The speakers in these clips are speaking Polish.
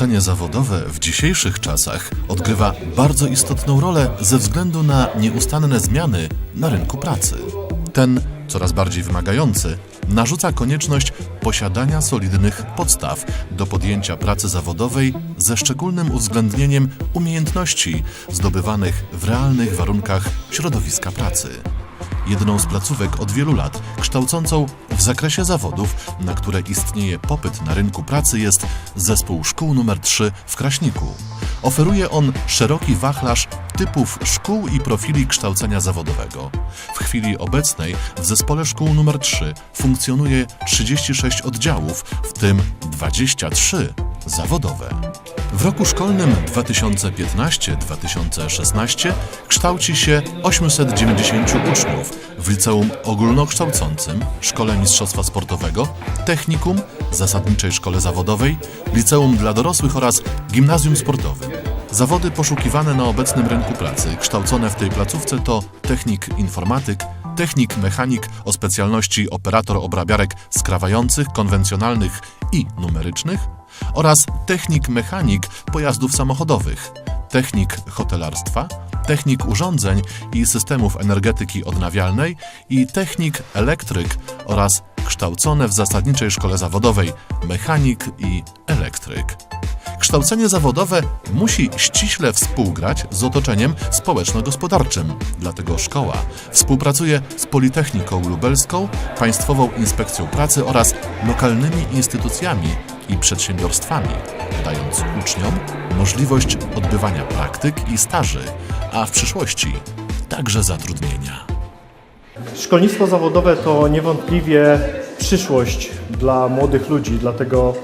Kształcenie zawodowe w dzisiejszych czasach odgrywa bardzo istotną rolę ze względu na nieustanne zmiany na rynku pracy. Ten, coraz bardziej wymagający, narzuca konieczność posiadania solidnych podstaw do podjęcia pracy zawodowej ze szczególnym uwzględnieniem umiejętności zdobywanych w realnych warunkach środowiska pracy jedną z placówek od wielu lat kształcącą w zakresie zawodów, na które istnieje popyt na rynku pracy jest Zespół Szkół nr 3 w Kraśniku. Oferuje on szeroki wachlarz typów szkół i profili kształcenia zawodowego. W chwili obecnej w Zespole Szkół nr 3 funkcjonuje 36 oddziałów, w tym 23 zawodowe. W roku szkolnym 2015-2016 kształci się 890 uczniów w liceum ogólnokształcącym, szkole mistrzostwa sportowego, technikum, zasadniczej szkole zawodowej, liceum dla dorosłych oraz gimnazjum sportowym. Zawody poszukiwane na obecnym rynku pracy, kształcone w tej placówce to technik informatyk, technik mechanik o specjalności operator obrabiarek skrawających, konwencjonalnych i numerycznych oraz technik mechanik pojazdów samochodowych, technik hotelarstwa, technik urządzeń i systemów energetyki odnawialnej i technik elektryk oraz kształcone w zasadniczej szkole zawodowej mechanik i elektryk. Kształcenie zawodowe musi ściśle współgrać z otoczeniem społeczno-gospodarczym. Dlatego szkoła współpracuje z Politechniką Lubelską, Państwową Inspekcją Pracy oraz lokalnymi instytucjami i przedsiębiorstwami, dając uczniom możliwość odbywania praktyk i staży, a w przyszłości także zatrudnienia. Szkolnictwo zawodowe to niewątpliwie przyszłość dla młodych ludzi, dlatego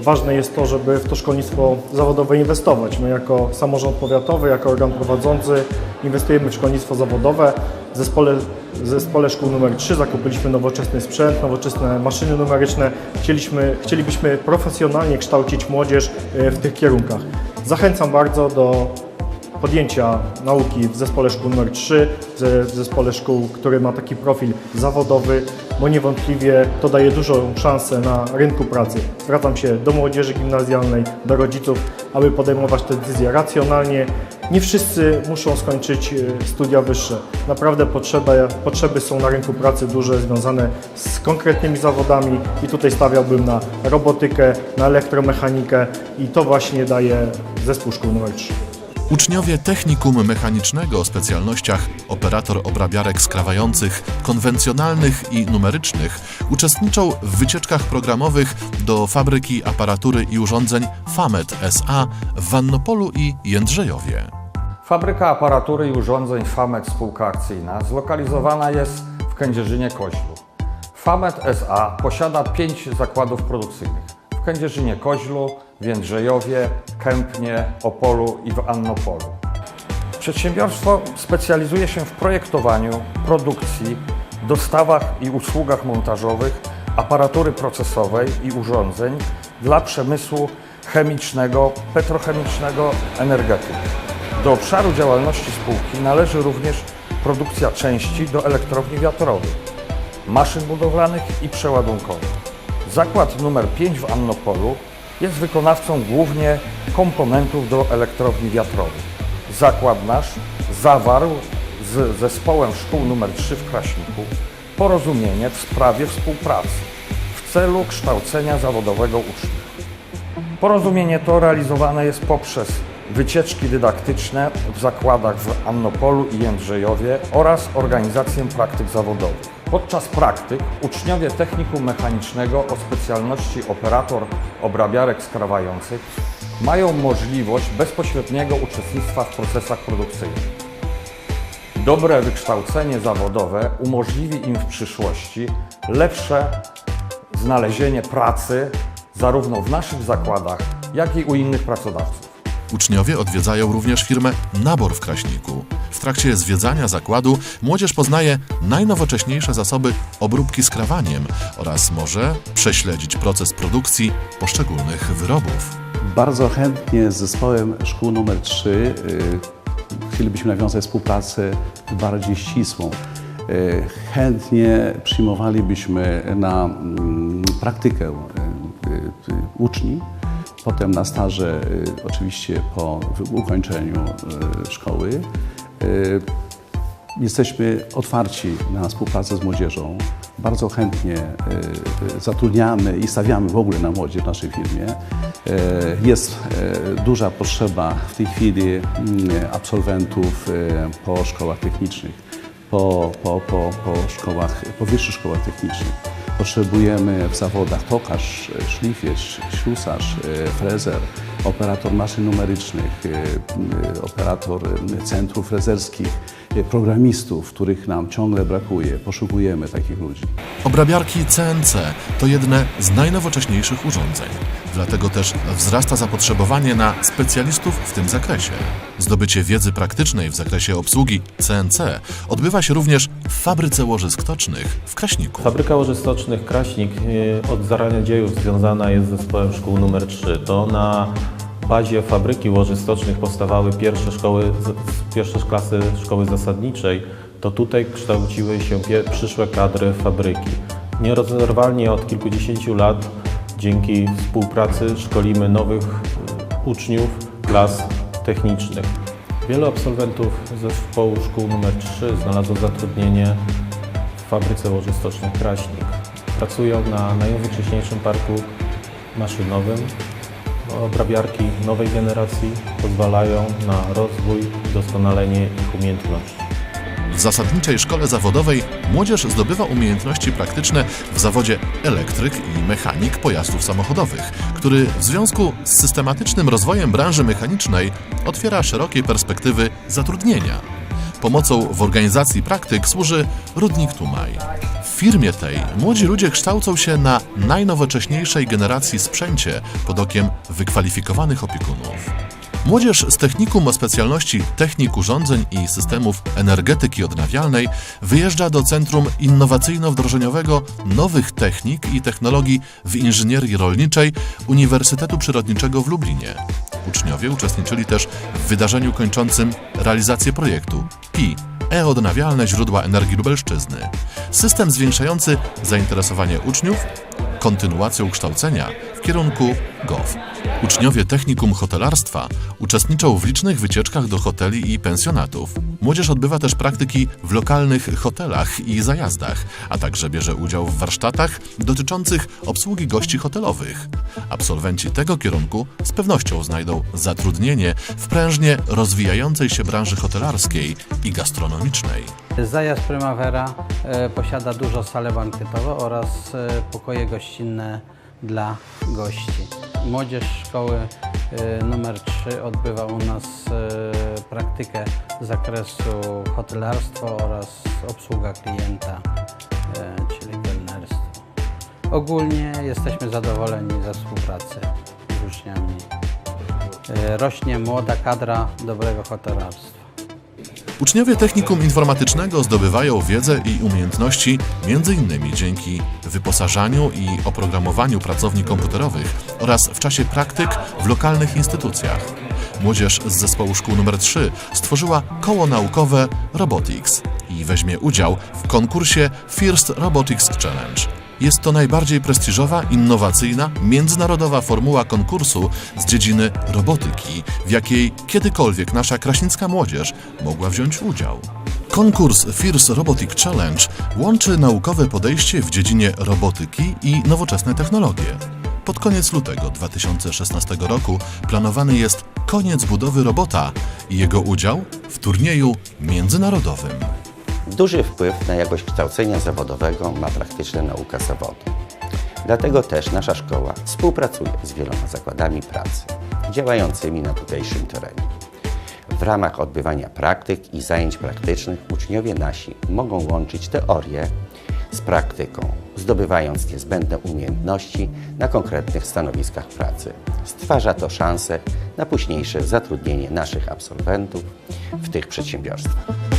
ważne jest to, żeby w to szkolnictwo zawodowe inwestować. My jako samorząd powiatowy, jako organ prowadzący inwestujemy w szkolnictwo zawodowe. W zespole, w zespole szkół nr 3 zakupiliśmy nowoczesny sprzęt, nowoczesne maszyny numeryczne. Chcieliśmy, chcielibyśmy profesjonalnie kształcić młodzież e, w tych kierunkach. Zachęcam bardzo do podjęcia nauki w zespole szkół nr 3, w zespole szkół, który ma taki profil zawodowy, bo niewątpliwie to daje dużą szansę na rynku pracy. Zwracam się do młodzieży gimnazjalnej, do rodziców, aby podejmować te decyzje racjonalnie. Nie wszyscy muszą skończyć e, studia wyższe. Naprawdę potrzeba, potrzeby są na rynku pracy duże, związane z konkretnymi zawodami i tutaj stawiałbym na robotykę, na elektromechanikę i to właśnie daje zespół szkół nr 3. Uczniowie technikum mechanicznego o specjalnościach operator obrabiarek skrawających, konwencjonalnych i numerycznych uczestniczą w wycieczkach programowych do fabryki aparatury i urządzeń FAMET SA w Wannopolu i Jędrzejowie. Fabryka aparatury i urządzeń FAMET Spółka Akcyjna zlokalizowana jest w Kędzierzynie-Koźlu. FAMET SA posiada pięć zakładów produkcyjnych w Kędzierzynie-Koźlu, w Jędrzejowie, Kępnie, Opolu i w Annopolu. Przedsiębiorstwo specjalizuje się w projektowaniu, produkcji, dostawach i usługach montażowych, aparatury procesowej i urządzeń dla przemysłu chemicznego, petrochemicznego, energetyki. Do obszaru działalności spółki należy również produkcja części do elektrowni wiatrowych, maszyn budowlanych i przeładunkowych. Zakład numer 5 w Annopolu jest wykonawcą głównie komponentów do elektrowni wiatrowych. Zakład nasz zawarł z zespołem szkół nr 3 w Kraśniku porozumienie w sprawie współpracy w celu kształcenia zawodowego uczniów. Porozumienie to realizowane jest poprzez wycieczki dydaktyczne w zakładach w Annopolu i Jędrzejowie oraz organizację praktyk zawodowych. Podczas praktyk uczniowie technikum mechanicznego o specjalności operator obrabiarek skrawających mają możliwość bezpośredniego uczestnictwa w procesach produkcyjnych. Dobre wykształcenie zawodowe umożliwi im w przyszłości lepsze znalezienie pracy zarówno w naszych zakładach, jak i u innych pracodawców. Uczniowie odwiedzają również firmę Nabor w Kraśniku. W trakcie zwiedzania zakładu młodzież poznaje najnowocześniejsze zasoby obróbki skrawaniem oraz może prześledzić proces produkcji poszczególnych wyrobów. Bardzo chętnie z zespołem szkół nr 3 y, chcielibyśmy nawiązać współpracę bardziej ścisłą. Y, Chętnie przyjmowalibyśmy na mm, praktykę y, uczni Potem na staże, oczywiście po ukończeniu szkoły, Jesteśmy otwarci na współpracę z młodzieżą. Bardzo chętnie y, y, zatrudniamy i stawiamy w ogóle na młodzież w naszej firmie. Y, Jest y, duża potrzeba w tej chwili mm, absolwentów y, po szkołach technicznych, po, po, po, po, szkołach, po wyższych szkołach technicznych. Potrzebujemy w zawodach tokarz, szlifierz, ślusarz, y, frezer, operator maszyn numerycznych, y, y, operator y, centrów frezerskich, y, programistów, których nam ciągle brakuje. Poszukujemy takich ludzi. Obrabiarki CNC to jedne z najnowocześniejszych urządzeń. Dlatego też wzrasta zapotrzebowanie na specjalistów w tym zakresie. Zdobycie wiedzy praktycznej w zakresie obsługi CNC odbywa się również w fabryce łożysk tocznych w Kraśniku. Fabryka łoży stocznych Kraśnik od zarania dziejów związana jest z zespołem szkół numer 3. To na bazie fabryki łoży stocznych powstawały pierwsze szkoły, pierwsze klasy szkoły zasadniczej. To tutaj kształciły się przyszłe kadry fabryki. Nierozerwalnie od kilkudziesięciu lat dzięki współpracy szkolimy nowych y, uczniów klas technicznych. Wielu absolwentów zespołu szkół numer 3 znalazło zatrudnienie w fabryce łoży stocznych Kraśnik. Pracują na najnowocześniejszym parku maszynowym. Obrabiarki nowej generacji pozwalają na rozwój doskonalenie ich umiejętności. W zasadniczej szkole zawodowej młodzież zdobywa umiejętności praktyczne w zawodzie elektryk i mechanik pojazdów samochodowych, który w związku z systematycznym rozwojem branży mechanicznej otwiera szerokie perspektywy zatrudnienia. Pomocą w organizacji praktyk służy Rudnik Tumaj. W firmie tej młodzi ludzie kształcą się na najnowocześniejszej generacji sprzęcie pod okiem wykwalifikowanych opiekunów. Młodzież z technikum o specjalności technik urządzeń i systemów energetyki odnawialnej wyjeżdża do Centrum Innowacyjno-Wdrożeniowego Nowych Technik i Technologii w Inżynierii Rolniczej Uniwersytetu Przyrodniczego w Lublinie. Uczniowie uczestniczyli też w wydarzeniu kończącym realizację projektu PI E-odnawialne źródła energii Lubelszczyzny. System zwiększający zainteresowanie uczniów kontynuacją kształcenia w kierunku GOW. Uczniowie technikum hotelarstwa uczestniczą w licznych wycieczkach do hoteli i pensjonatów. Młodzież odbywa też praktyki w lokalnych hotelach i zajazdach, a także bierze udział w warsztatach dotyczących obsługi gości hotelowych. Absolwenci tego kierunku z pewnością znajdą zatrudnienie w prężnie rozwijającej się branży hotelarskiej i gastronomicznej. Zajazd Primavera e, posiada dużo sale bankietowe oraz e, pokoje gościnne dla gości. Młodzież szkoły e, numer 3 odbywa u nas e, praktykę z zakresu hotelarstwo oraz obsługa klienta, e, czyli kelnerstwo. Ogólnie jesteśmy zadowoleni ze współpracy z uczniami. Rośnie młoda kadra dobrego hotelarstwa. Uczniowie technikum informatycznego zdobywają wiedzę i umiejętności m.in. dzięki wyposażaniu i oprogramowaniu pracowni komputerowych oraz w czasie praktyk w lokalnych instytucjach. Młodzież z zespołu szkół nr 3 stworzyła koło naukowe Robotics i weźmie udział w konkursie First Robotics Challenge. Jest to najbardziej prestiżowa, innowacyjna, międzynarodowa formuła konkursu z dziedziny robotyki, w jakiej kiedykolwiek nasza kraśnicka młodzież mogła wziąć udział. Konkurs First Robotic Challenge łączy naukowe podejście w dziedzinie robotyki i nowoczesne technologie. Pod koniec lutego 2016 roku planowany jest koniec budowy robota i jego udział w turnieju międzynarodowym. Duży wpływ na jakość kształcenia zawodowego ma praktyczna nauka zawodu. Dlatego też nasza szkoła współpracuje z wieloma zakładami pracy działającymi na tutejszym terenie. W ramach odbywania praktyk i zajęć praktycznych uczniowie nasi mogą łączyć teorię z praktyką, zdobywając niezbędne umiejętności na konkretnych stanowiskach pracy. Stwarza to szansę na późniejsze zatrudnienie naszych absolwentów w tych przedsiębiorstwach.